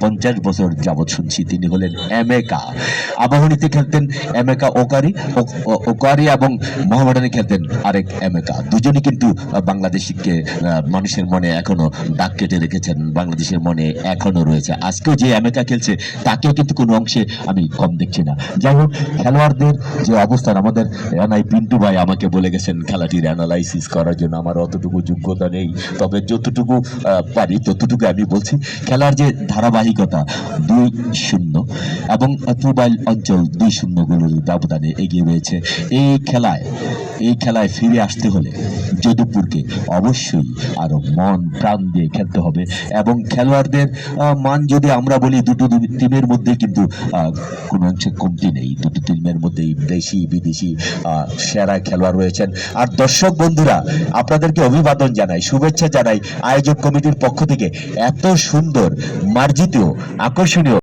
পঞ্চাশ বছর যাবৎ শুনছি। তিনি হলেন এমেকা। আবাহনীতে খেলতেন এমেকা ওকারি ওকারি এবং মোহামেডানে খেলতেন আরেক এমেকা। দুজনই কিন্তু বাংলাদেশিকে মানুষের মনে এখনও দাগ কেটে রেখেছেন। বাংলাদেশের মনে এখনও রয়েছে। আজকেও যে এমেকা খেলছে, তাকেও কিন্তু কোনো অংশে আমি কম দেখছি না। যাই হোক, খেলোয়াড়দের যে অবস্থান, আমাদের এনআই পিন্টু ভাই আমাকে বলে গেছেন, খেলাটির অ্যানালাইসিস করার জন্য আমার অতটুকু যোগ্যতা নেই। তবে যতটুকু পারি, ততটুকু আমি বলছি, খেলার যে ধারাবাহিকতা দুই শূন্য এবং মোবাইল অঞ্চল দুই শূন্য গোলের ব্যবধানে এগিয়ে রয়েছে। এই খেলায় এই খেলায় ফিরে আসতে হলে যদুপুরকে অবশ্যই আরও মন প্রাণ দিয়ে খেলতে হবে এবং খেলোয়াড়দের মান যদি আমরা বলি দুটো টিমের মধ্যে কিন্তু কোনো অংশে কমতি নেই। দুটো টিমের মধ্যেই দেশি, বিদেশি সেরা খেলোয়াড় রয়েছেন। আর দর্শক বন্ধুরা, আপনাদেরকে অভিবাদন জানাই, শুভেচ্ছা জানাই আয়োজক কমিটির পক্ষ থেকে। এত সুন্দর, মার্জিত, আকর্ষণীয়